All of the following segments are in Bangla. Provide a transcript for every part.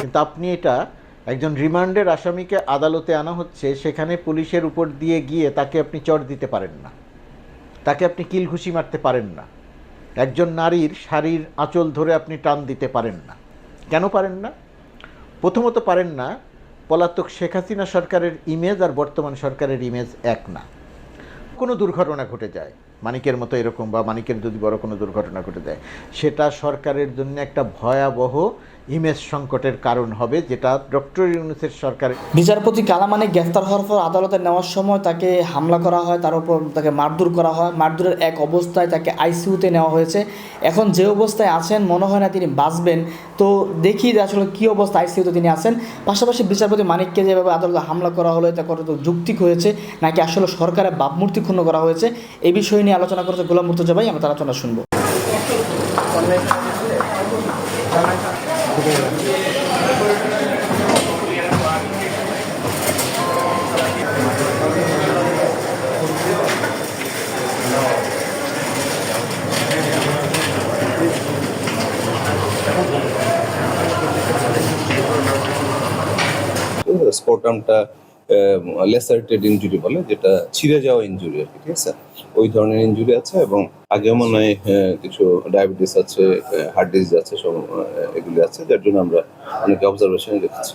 কিন্তু আপনি এটা একজন রিমান্ডের আসামিকে আদালতে আনা হচ্ছে, সেখানে পুলিশের উপর দিয়ে গিয়ে তাকে আপনি চড় দিতে পারেন না। তাকে আপনি কিল ঘুষি মারতে পারেন না। একজন নারীর শাড়ির আঁচল ধরে আপনি টান দিতে পারেন না। কেন পারেন না? প্রথমত পারেন না, পলাতক শেখ হাসিনা সরকারের ইমেজ আর বর্তমান সরকারের ইমেজ এক না। কোনো দুর্ঘটনা ঘটে যায়। মানিকের মতো এরকম বা মানিকের যদি বড় কোনো দুর্ঘটনা ঘটে দেয় সেটা সরকারের জন্য একটা ভয়াবহ ইমেজ সংকটের কারণ হবে, যেটা ডক্টর ইউনুসের সরকার বিচারপতি কালামানি গ্রেফতার হওয়ার পর আদালতে নেওয়ার সময় তাকে হামলা করা হয়, তার উপর তাকে মারধর করা হয়। মারধরের এক অবস্থায় তাকে আইসিইউতে নেওয়া হয়েছে। এখন যে অবস্থায় আছেন, মনে হয় না তিনি বাঁচবেন। তো দেখি যে আসলে কী অবস্থা আইসিইউতে তিনি আছেন। পাশাপাশি বিচারপতি মানিককে যেভাবে আদালতে হামলা করা হলো, এটা কত যুক্তিক হয়েছে, নাকি আসলে সরকারের বাপমূর্তি ক্ষুণ্ণ করা হয়েছে এই বিষয় নিয়ে আলোচনা করেছে গোলাম মুর্তজা ভাই, আমরা তার আলোচনা শুনব। স্পোর্টামটা লেসারেটেড ইঞ্জুরি বলে যেটা ছিঁড়ে যাওয়া ইনজুরি আর কি ঠিক আছে ওই ধরনের ইনজুরি আছে এবং আগে মনে হয় কিছু ডায়াবেটিস আছে হার্ট ডিজিজ আছে সব এগুলি আছে যার জন্য আমরা অনেকে অবজারভেশনে রেখেছি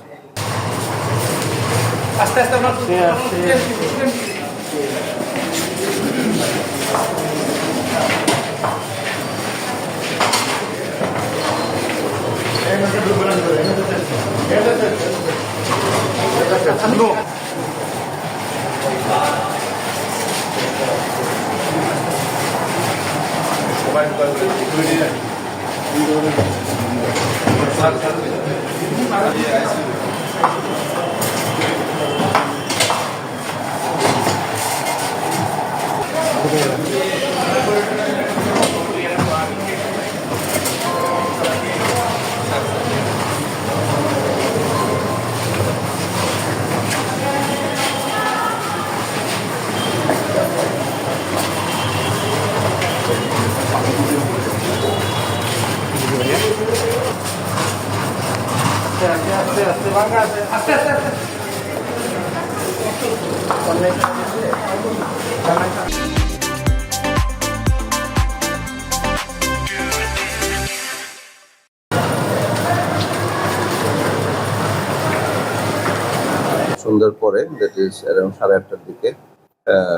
Thank you. সন্ধ্যার পরে দ্যাট ইজ অ্যারাউন্ড সাড়ে আটটার দিকে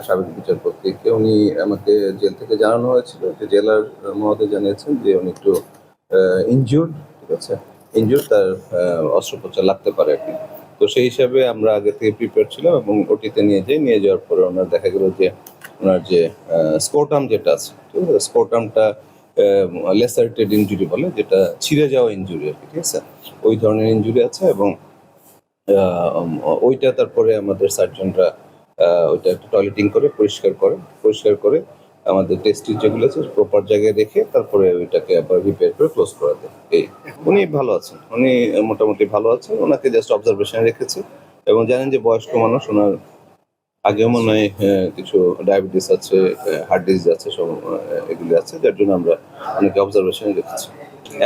সাবেক বিচারপতিকে উনি আমাকে জেল থেকে জানানো হয়েছিল। জেলার মহোদয় জানিয়েছেন যে উনি একটু ইনজিউর্ড ঠিক আছে? ইনজিউর্ড তার অস্ত্রোপচার লাগতে পারে আর কি। তো সেই হিসাবে আমরা আগে থেকে প্রিপেয়ার ছিলাম এবং ওটিতে নিয়ে যাই নিয়ে যাওয়ার পরে ওনার দেখা গেল যে ওনার যে স্কোটাম যেটা আছে, ঠিক আছে? স্কোটামটা লেসারেটেড ইনজুরি বলে, যেটা ছিঁড়ে যাওয়া ইনজুরি আর কি, ঠিক আছে? ওই ধরনের ইনজুরি আছে এবং ওইটা তারপরে আমাদের সার্জনরা ওইটা একটু টয়লেটিং করে, পরিষ্কার করে পরিষ্কার করে আমাদের টেস্টিং যেগুলো আছে প্রপার জায়গায় রেখে তারপরে ওইটাকে আবার রিপেয়ার করে ক্লোজ করা দেয় এই। উনি ভালো আছেন। উনি মোটামুটি ভালো আছেন। ওনাকে জাস্ট অবজারভেশনে রেখেছি। এবং জানেন যে বয়স্ক মানুষ ওনার আগেও মনে হয় আহ, কিছু ডায়াবেটিস আছে হার্ট ডিজিজ আছে সব এগুলি আছে। যার জন্য আমরা অনেকে অবজারভেশনে রেখেছি।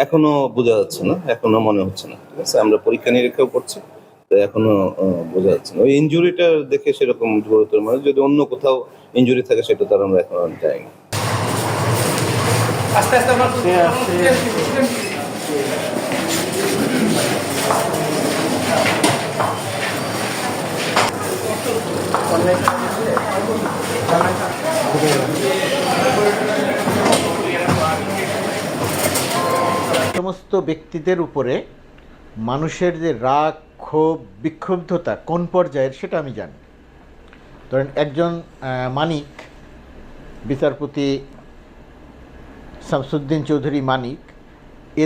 এখনও বোঝা যাচ্ছে না এখনও মনে হচ্ছে না। ঠিক আছে? আমরা পরীক্ষা নিরীক্ষাও করছি তো এখনও বোঝা যাচ্ছে না। ওই ইনজুরিটা দেখে সেরকম গুরুতর মানে যদি অন্য কোথাও ইনজুরি থাকে সেটা তার আমরা এখন যাইনি সমস্ত ব্যক্তিদের উপরে মানুষের যে রাগ ক্ষোভ বিক্ষুব্ধতা কোন পর্যায়ের সেটা আমি জানি। ধরেন একজন মানিক, বিচারপতি শামসুদ্দিন চৌধুরী মানিক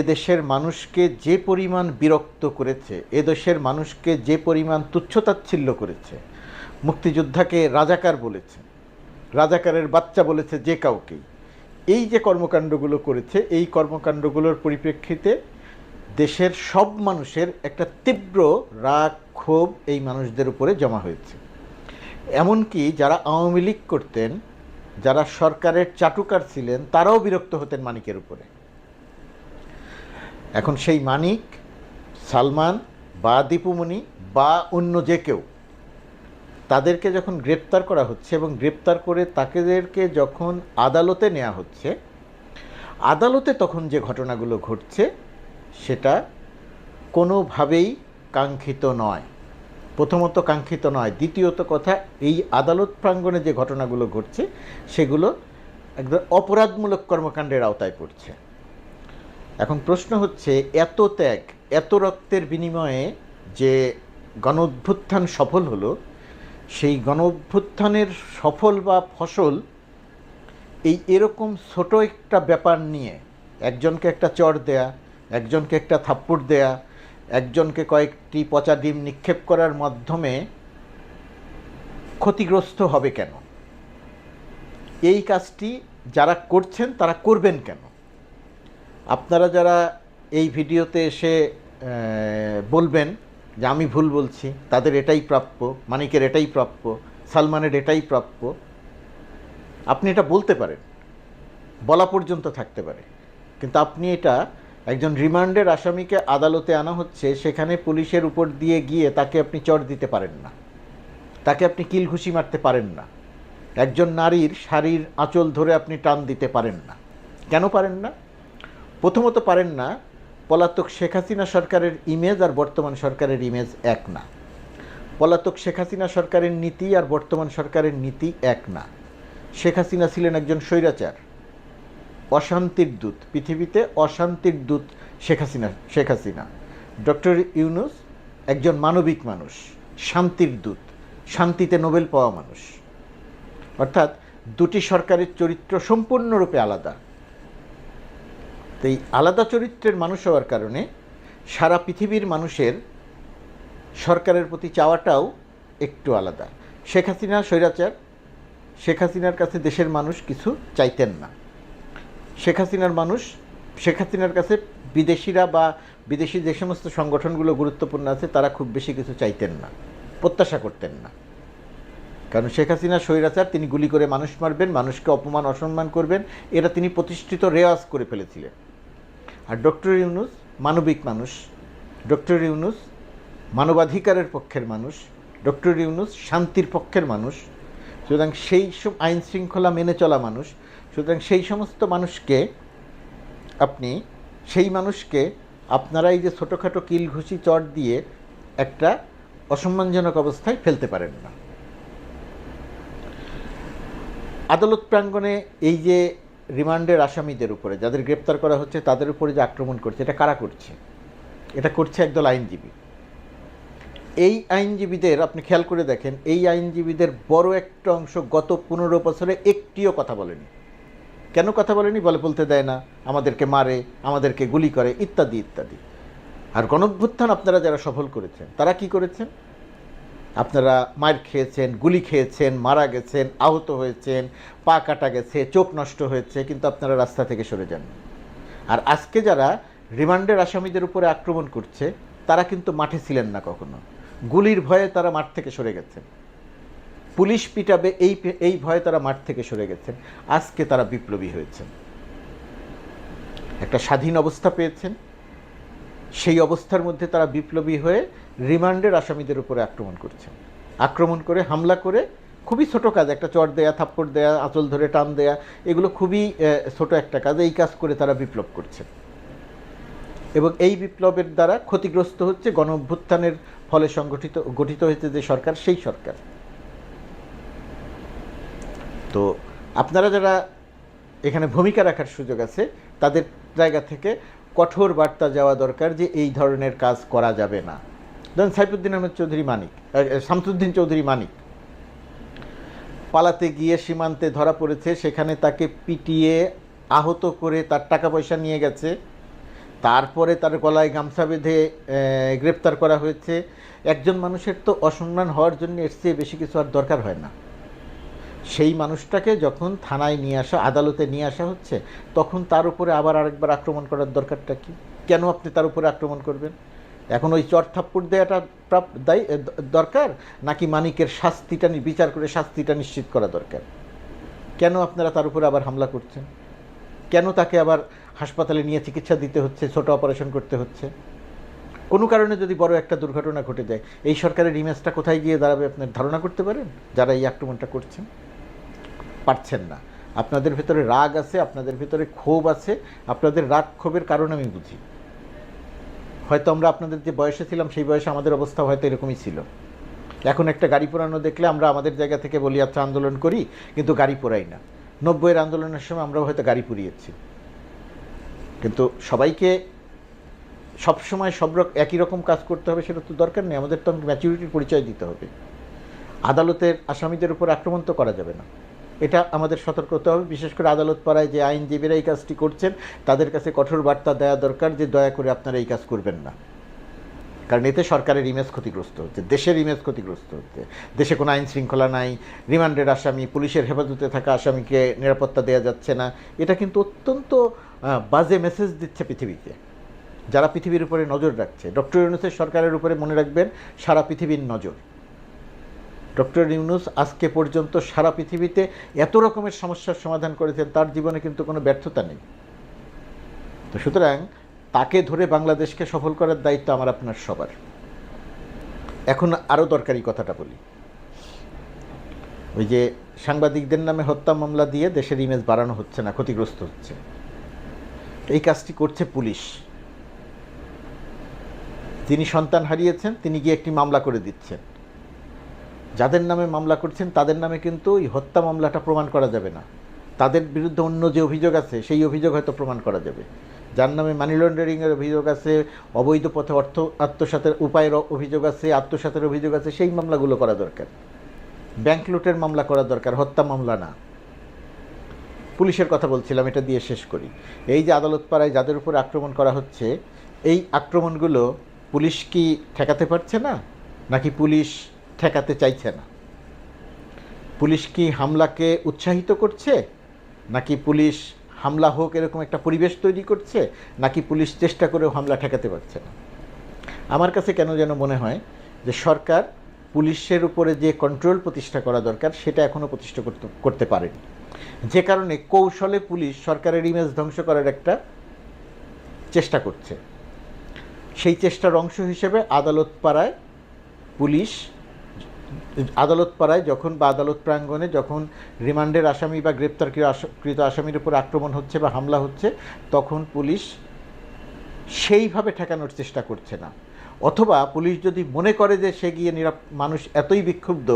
এদেশের মানুষকে যে পরিমাণ বিরক্ত করেছে এদেশের মানুষকে যে পরিমাণ তুচ্ছতাচ্ছিল্য করেছে, মুক্তিযোদ্ধাকে রাজাকার বলেছে, রাজাকারের বাচ্চা বলেছে যে কাউকেই, এই যে কর্মকাণ্ডগুলো করেছে, এই কর্মকাণ্ডগুলোর পরিপ্রেক্ষিতে দেশের সব মানুষের একটা তীব্র রাগ, ক্ষোভ এই মানুষদের উপরে জমা হয়েছে। এমনকি যারা আওয়ামী লীগ করতেন, যারা সরকারের চাটুকার ছিলেন, তারাও বিরক্ত হতেন মানিকের উপরে। এখন সেই মানিক, সালমান বা দীপুমণি বা অন্য যে কেউ, তাদেরকে যখন গ্রেপ্তার করা হচ্ছে এবং গ্রেপ্তার করে তাকেদেরকে যখন আদালতে নেওয়া হচ্ছে, আদালতে তখন যে ঘটনাগুলো ঘটছে, সেটা কোনোভাবেই কাঙ্ক্ষিত নয়। প্রথমত কাঙ্ক্ষিত নয়, দ্বিতীয়ত কথা এই আদালত প্রাঙ্গণে যে ঘটনাগুলো ঘটছে, সেগুলো একদম অপরাধমূলক কর্মকাণ্ডের আওতায় পড়ছে। এখন প্রশ্ন হচ্ছে, এত ত্যাগ, এত রক্তের বিনিময়ে যে গণ অভ্যুত্থান সফল হলো, সেই গণ অভ্যুত্থানের সফল বা ফসল এই এরকম ছোট একটা ব্যাপার নিয়ে একজনকে একটা চর দেয়া, একজনকে একটা থাপ্পড় দেয়া একজনকে কয়েকটি পচা ডিম নিক্ষেপ করার মাধ্যমে ক্ষতিগ্রস্ত হবে কেন? এই কাজটি যারা করছেন, তারা করবেন কেন? আপনারা যারা এই ভিডিওতে এসে বলবেন যে আমি ভুল বলছি, তাদের এটাই প্রাপ্য, মানিকের এটাই প্রাপ্য, সালমানের এটাই প্রাপ্য, আপনি এটা বলতে পারেন, বলা পর্যন্ত থাকতে পারে। কিন্তু আপনি এটা একজন রিমান্ডের আসামিকে আদালতে আনা হচ্ছে, সেখানে পুলিশের উপর দিয়ে গিয়ে তাকে আপনি চর দিতে পারেন না। তাকে আপনি কিল ঘুষি মারতে পারেন না। একজন নারীর শাড়ির আঁচল ধরে আপনি টান দিতে পারেন না। কেন পারেন না? প্রথমত পারেন না, পলাতক শেখ হাসিনা সরকারের ইমেজ আর বর্তমান সরকারের ইমেজ এক না। পলাতক শেখ হাসিনা সরকারের নীতি আর বর্তমান সরকারের নীতি এক না। শেখ হাসিনা ছিলেন একজন স্বৈরাচার। অশান্তির দূত, পৃথিবীতে অশান্তির দূত শেখ হাসিনা শেখ হাসিনা। ডক্টর ইউনুস একজন মানবিক মানুষ, শান্তির দূত, শান্তিতে নোবেল পাওয়া মানুষ। অর্থাৎ দুটি সরকারের চরিত্র সম্পূর্ণরূপে আলাদা। তো এই আলাদা চরিত্রের মানুষ হওয়ার কারণে সারা পৃথিবীর মানুষের সরকারের প্রতি চাওয়াটাও একটু আলাদা। শেখ হাসিনা স্বৈরাচার, শেখ হাসিনার কাছে দেশের মানুষ কিছু চাইতেন না। শেখ হাসিনার মানুষ, শেখ হাসিনার কাছে বিদেশিরা বা বিদেশি যে সমস্ত সংগঠনগুলো গুরুত্বপূর্ণ আছে, তারা খুব বেশি কিছু চাইতেন না, প্রত্যাশা করতেন না। কারণ শেখ হাসিনা স্বৈরাচার, তিনি গুলি করে মানুষ মারবেন, মানুষকে অপমান, অসম্মান করবেন, এটা তিনি প্রতিষ্ঠিত রেওয়াজ করে ফেলেছিলেন। আর ডক্টর ইউনুস মানবিক মানুষ, ডক্টর ইউনুস মানবাধিকারের পক্ষের মানুষ, ডক্টর ইউনুস শান্তির পক্ষের মানুষ, সুতরাং সেই সব আইন শৃঙ্খলা মেনে চলা মানুষ সুতরাং সেই সমস্ত মানুষকে আপনি, সেই মানুষকে আপনারা এই যে ছোটোখাটো কিল ঘুষি চট দিয়ে একটা অসম্মানজনক অবস্থায় ফেলতে পারেন না। আদালত প্রাঙ্গণে এই যে রিমান্ডের আসামিদের উপরে, যাদের গ্রেপ্তার করা হচ্ছে, তাদের উপরে যে আক্রমণ করছে, এটা কারা করছে? এটা করছে একদল আইনজীবী। এই আইনজীবীদের, আপনি খেয়াল করে দেখেন, এই আইনজীবীদের বড় একটা অংশ গত পনেরো বছরে একটিও কথা বলেনি। কেন কথা বলেনি? বলে বলতে দেয় না, আমাদেরকে মারে, আমাদেরকে গুলি করে, ইত্যাদি ইত্যাদি। আর গণভ্যুত্থান আপনারা যারা সফল করেছেন, তারা কি করেছেন? আপনারা মার খেয়েছেন, গুলি খেয়েছেন, মারা গেছেন, আহত হয়েছেন, পা কাটা গেছে, চোখ নষ্ট হয়েছে, কিন্তু আপনারা রাস্তা থেকে সরে যান। আর আজকে যারা রিমান্ডের আসামিদের উপরে আক্রমণ করছে, তারা কিন্তু মাঠে ছিলেন না কখনো। গুলির ভয়ে তারা মাঠ থেকে সরে গেছেন। পুলিশ পিটাবে, এই এই ভয়ে তারা মাঠ থেকে সরে গেছেন। আজকে তারা বিপ্লবী হয়েছেন। একটা স্বাধীন অবস্থা পেয়েছেন। সেই অবস্থার মধ্যে তারা বিপ্লবী হয়ে রিমান্ডের আসামিদের উপরে আক্রমণ করছেন। আক্রমণ করে, হামলা করে, খুবই ছোট কাজ, একটা চট দেয়া, থাপ্পড় দেয়া, আঁচল ধরে টান দেয়া, এগুলো খুবই ছোট একটা কাজ, এই কাজ করে তারা বিপ্লব করছে এবং এই বিপ্লবের দ্বারা ক্ষতিগ্রস্ত হচ্ছে গণ অভ্যুত্থানের ফলে সংগঠিত, গঠিত হয়েছে যে সরকার, সেই সরকার। তো আপনারা যারা এখানে ভূমিকা রাখার সুযোগ আছে, তাদের জায়গা থেকে কঠোর বার্তা যাওয়া দরকার যে এই ধরনের কাজ করা যাবে না। ধরেন সাইফুদ্দিন আহমেদ চৌধুরী মানিক শামসুদ্দিন চৌধুরী মানিক। পালাতে গিয়ে সীমান্তে ধরা পড়েছে, সেখানে তাকে পিটিয়ে আহত করে তার টাকা পয়সা নিয়ে গেছে। তারপরে তার গলায় গামছা বেঁধে গ্রেপ্তার করা হয়েছে। একজন মানুষের তো অসম্মান হওয়ার জন্য এর চেয়ে বেশি কিছু আর দরকার হয় না। সেই মানুষটাকে যখন থানায় নিয়ে আসা, আদালতে নিয়ে আসা হচ্ছে, তখন তার উপরে আবার আরেকবার আক্রমণ করার দরকারটা কি? কেন আপনি তার উপরে আক্রমণ করবেন? এখন ওই চর থাপ্পড় দেওয়াটা দায়ী দরকার? নাকি মানিকের শাস্তিটা বিচার করে শাস্তিটা নিশ্চিত করা দরকার? কেন আপনারা তার উপরে আবার হামলা করছেন? কেন তাকে আবার হাসপাতালে নিয়ে চিকিৎসা দিতে হচ্ছে, ছোট অপারেশন করতে হচ্ছে? কোনো কারণে যদি বড় একটা দুর্ঘটনা ঘটে যায়, এই সরকারের ইমেজটা কোথায় গিয়ে দাঁড়াবে আপনার ধারণা করতে পারেন? যারা এই আক্রমণটা করছেন? পারছেন না। আপনাদের ভেতরে রাগ আছে, আপনাদের ভেতরে ক্ষোভ আছে, আপনাদের রাগ ক্ষোভের কারণ আমি বুঝি। হয়তো আমরা আপনাদের যে বয়সে ছিলাম, সেই বয়সে আমাদের অবস্থা হয়তো এরকমই ছিল। এখন একটা গাড়ি পোড়ানো দেখলে আমরা আমাদের জায়গা থেকে বলি আচ্ছা আন্দোলন করি, কিন্তু গাড়ি পোড়াই না। নব্বইয়ের আন্দোলনের সময় আমরা হয়তো গাড়ি পুড়িয়েছি। কিন্তু সবাইকে সবসময় সব একই রকম কাজ করতে হবে, সেটা তো দরকার নেই। আমাদের তো ম্যাচুরিটির পরিচয় দিতে হবে। আদালতের আসামিদের উপর আক্রমণ তো করা যাবে না। এটা আমাদের সতর্ক হতে হবে। বিশেষ করে আদালত পাড়ায় যে আইনজীবীরা এই কাজটি করছেন, তাদের কাছে কঠোর বার্তা দেওয়া দরকার যে দয়া করে আপনারা এই কাজ করবেন না। কারণ এতে সরকারের ইমেজ ক্ষতিগ্রস্ত হচ্ছে, দেশের ইমেজ ক্ষতিগ্রস্ত হচ্ছে। দেশে কোনো আইন শৃঙ্খলা নাই, রিমান্ডের আসামি, পুলিশের হেফাজতে থাকা আসামিকে নিরাপত্তা দেওয়া যাচ্ছে না। এটা কিন্তু অত্যন্ত বাজে মেসেজ দিচ্ছে পৃথিবীকে যারা পৃথিবীর উপরে নজর রাখছে, ডক্টর ইউনুসের সরকারের উপরে মনে রাখবেন, সারা পৃথিবীর নজর। ডক্টর ইউনুস আজকে পর্যন্ত সারা পৃথিবীতে এত রকমের সমস্যার সমাধান করেছেন, তার জীবনে কিন্তু কোনো ব্যর্থতা নেই। তো সুতরাং তাকে ধরে বাংলাদেশকে সফল করার দায়িত্ব আমার আপনার সবার। এখন আরও দরকারি কথাটা বলি। ওই যে সাংবাদিকদের নামে হত্যা মামলা দিয়ে দেশের ইমেজ বাড়ানো হচ্ছে না, ক্ষতিগ্রস্ত হচ্ছে। এই কাজটি করছে পুলিশ। তিনি সন্তান হারিয়েছেন, তিনি গিয়ে একটি মামলা করে দিচ্ছেন। যাদের নামে মামলা করছেন, তাদের নামে কিন্তু এই হত্যা মামলাটা প্রমাণ করা যাবে না। তাদের বিরুদ্ধে অন্য যে অভিযোগ আছে, সেই অভিযোগ হয়তো প্রমাণ করা যাবে। যার নামে মানি লন্ডারিংয়ের অভিযোগ আছে, অবৈধ পথে অর্থ, আত্মসাতের উপায়ের অভিযোগ আছে, আত্মসাতের অভিযোগ আছে, সেই মামলাগুলো করা দরকার। ব্যাংক লুটের মামলা করা দরকার, হত্যা মামলা না। পুলিশের কথা বলছিলাম, এটা দিয়ে শেষ করি। এই যে আদালত পাড়ায় যাদের উপর আক্রমণ করা হচ্ছে, এই আক্রমণগুলো পুলিশ কি ঠেকাতে পারছে না? নাকি পুলিশ ঠেকাতে চাইছে না। পুলিশ কি হামলাকে উৎসাহিত করছে? নাকি পুলিশ হামলা হোক এরকম একটা পরিবেশ তৈরি করছে? নাকি পুলিশ চেষ্টা করেও হামলা ঠেকাতে পারছে না? আমার কাছে কেন যেন মনে হয় যে সরকার পুলিশের উপরে যে কন্ট্রোল প্রতিষ্ঠা করা দরকার, সেটা এখনও প্রতিষ্ঠা করতে করতে পারেনি। যে কারণে কৌশলে পুলিশ সরকারের ইমেজ ধ্বংস করার একটা চেষ্টা করছে। সেই চেষ্টার অংশ হিসেবে আদালত পাড়ায় পুলিশ আদালত পাড়ায় যখন বা আদালত প্রাঙ্গণে যখন রিমান্ডের আসামি বা গ্রেপ্তারকৃত কৃত আসামির উপর আক্রমণ হচ্ছে বা হামলা হচ্ছে, তখন পুলিশ সেইভাবে ঠেকানোর চেষ্টা করছে না। অথবা পুলিশ যদি মনে করে যে সে গিয়ে নিরাপ, মানুষ এতই বিক্ষুব্ধ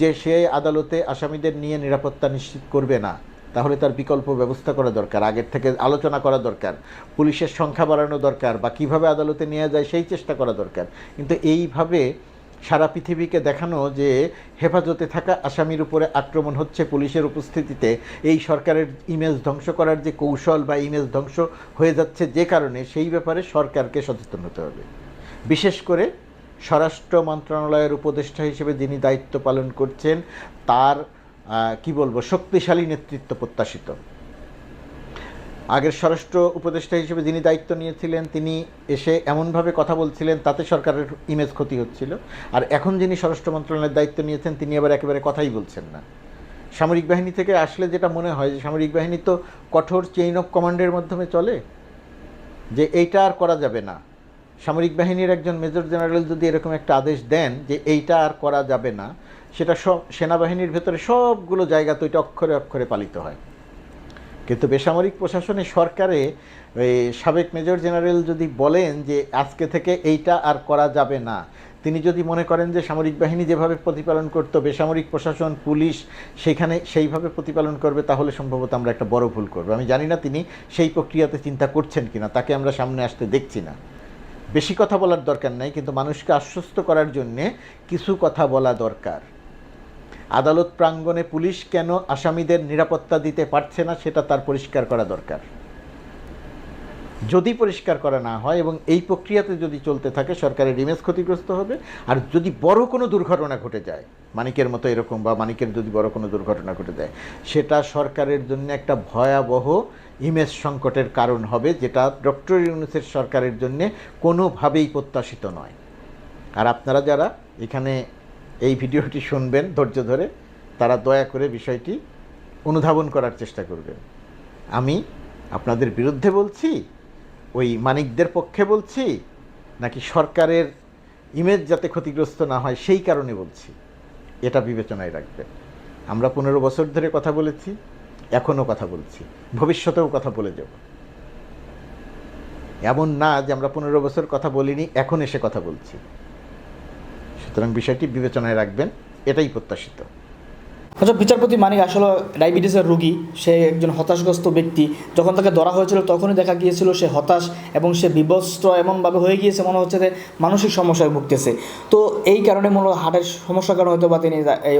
যে সে আদালতে আসামিদের নিয়ে নিরাপত্তা নিশ্চিত করবে না, তাহলে তার বিকল্প ব্যবস্থা করা দরকার, আগের থেকে আলোচনা করা দরকার, পুলিশের সংখ্যা বাড়ানো দরকার বা কীভাবে আদালতে নেওয়া যায় সেই চেষ্টা করা দরকার। কিন্তু এইভাবে সারা পৃথিবীকে দেখানো যে হেফাজতে থাকা আসামির উপরে আক্রমণ হচ্ছে পুলিশের উপস্থিতিতে। এই সরকারের ইমেজ ধ্বংস করার যে কৌশল বা ইমেজ ধ্বংস হয়ে যাচ্ছে যে কারণে সেই ব্যাপারে সরকারকে সচেতন হতে হবে। বিশেষ করে স্বরাষ্ট্র মন্ত্রণালয়ের উপদেষ্টা হিসেবে যিনি দায়িত্ব পালন করছেন, তার কি বলব, শক্তিশালী নেতৃত্ব প্রত্যাশিত। আগের স্বরাষ্ট্র উপদেষ্টা হিসেবে যিনি দায়িত্ব নিয়েছিলেন, তিনি এসে এমনভাবে কথা বলছিলেন তাতে সরকারের ইমেজ ক্ষতি হচ্ছিল। আর এখন যিনি স্বরাষ্ট্র মন্ত্রণালয়ের দায়িত্ব নিয়েছেন, তিনি আবার একেবারে কথাই বলছেন না। সামরিক বাহিনী থেকে আসলে যেটা মনে হয় যে সামরিক বাহিনী তো কঠোর চেইন অফ কমান্ডের মাধ্যমে চলে, যে এইটা আর করা যাবে না। সামরিক বাহিনীর একজন মেজর জেনারেল যদি এরকম একটা আদেশ দেন যে এইটা আর করা যাবে না, সেটা সব সেনাবাহিনীর ভেতরে সবগুলো জায়গা তো এটা অক্ষরে অক্ষরে পালিত হয়। কিন্তু বেসামরিক প্রশাসনে সরকারে সাবেক মেজর জেনারেল যদি বলেন যে আজকে থেকে এইটা আর করা যাবে না, তিনি যদি মনে করেন যে সামরিক বাহিনী যেভাবে প্রতিপালন করতো, বেসামরিক প্রশাসন, পুলিশ সেখানে সেইভাবে প্রতিপালন করবে, তাহলে সম্ভবত আমরা একটা বড় ভুল করব। আমি জানি না তিনি সেই প্রক্রিয়াতে চিন্তা করছেন কিনা, তাকে আমরা সামনে আসতে দেখছি না। বেশি কথা বলার দরকার নাই, কিন্তু মানুষকে আশ্বস্ত করার জন্যে কিছু কথা বলা দরকার। আদালত প্রাঙ্গণে পুলিশ কেন আসামিদের নিরাপত্তা দিতে পারছে না সেটা তার পরিষ্কার করা দরকার। যদি পরিষ্কার করা না হয় এবং এই প্রক্রিয়াতে যদি চলতে থাকে, সরকারের ইমেজ ক্ষতিগ্রস্ত হবে। আর যদি বড় কোনো দুর্ঘটনা ঘটে যায়, মানিকের মতো এরকম বা মানিকের যদি বড় কোনো দুর্ঘটনা ঘটে যায়, সেটা সরকারের জন্য একটা ভয়াবহ ইমেজ সংকটের কারণ হবে, যেটা ডক্টর ইউনুসের সরকারের জন্য কোনোভাবেই প্রত্যাশিত নয়। আর আপনারা যারা এখানে এই ভিডিওটি শুনবেন ধৈর্য ধরে। তারা দয়া করে বিষয়টি অনুধাবন করার চেষ্টা করবেন। আমি আপনাদের বিরুদ্ধে বলছি? ওই মানিকদের পক্ষে বলছি? নাকি সরকারের ইমেজ যাতে ক্ষতিগ্রস্ত না হয় সেই কারণে বলছি? এটা বিবেচনায় রাখবেন। আমরা পনেরো বছর ধরে কথা বলেছি এখনও কথা বলছি। ভবিষ্যতেও কথা বলে যাব। এমন না যে আমরা পনেরো বছর কথা বলিনি, এখন এসে কথা বলছি। সুতরাং বিষয়টি বিবেচনায় রাখবেন এটাই প্রত্যাশিত। আচ্ছা বিচারপতি মানিক আসলে ডায়াবেটিসের রোগী, সে একজন হতাশগ্রস্ত ব্যক্তি। যখন তাকে ধরা হয়েছিল তখনই দেখা গিয়েছিল সে হতাশ এবং সে বিবস্ত্র এমনভাবে হয়ে গিয়েছে, মনে হচ্ছে যে মানসিক সমস্যায় ভুগতেছে। তো এই কারণে মূলত হার্টের সমস্যার কারণে হয়তো বা তিনি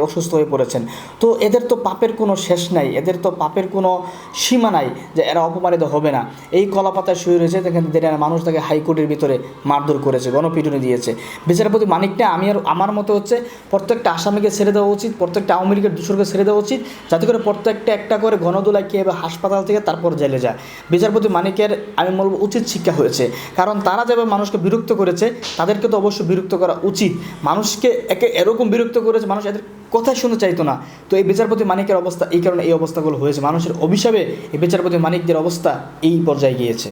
অসুস্থ হয়ে পড়েছেন। তো এদের তো পাপের কোনো শেষ নাই, এদের তো পাপের কোনো সীমা নাই যে এরা অপমানিত হবে না। এই কলাপাতায় শুয়ে রয়েছে, দেখেন মানুষ তাকে হাইকোর্টের ভিতরে মারধর করেছে, গণপিটুনি দিয়েছে। বিচারপতি মানিকটা আমি আর, আমার মতো হচ্ছে প্রত্যেকটা আসামিকে ছেড়ে দেওয়া উচিত, প্রত্যেকটা আওয়ামী লীগের দূষরকে ছেড়ে দেওয়া উচিত। যাতে করে প্রত্যেকটা একটা করে গণদোলায় কে এবার হাসপাতাল থেকে তারপর জেলে যায়। বিচারপতি মানিকের, আমি বলব, উচিত শিক্ষা হয়েছে। কারণ তারা যেভাবে মানুষকে বিরক্ত করেছে, তাদেরকে তো অবশ্যই বিরক্ত করা উচিত। মানুষকে একে এরকম বিরক্ত করেছে, মানুষ এদের কথাই শুনতে চাইতো না। তো এই বিচারপতি মানিকের অবস্থা, এই কারণে এই অবস্থাগুলো হয়েছে। মানুষের অভিশাপে এই বিচারপতি মানিকদের অবস্থা এই পর্যায়ে গিয়েছে।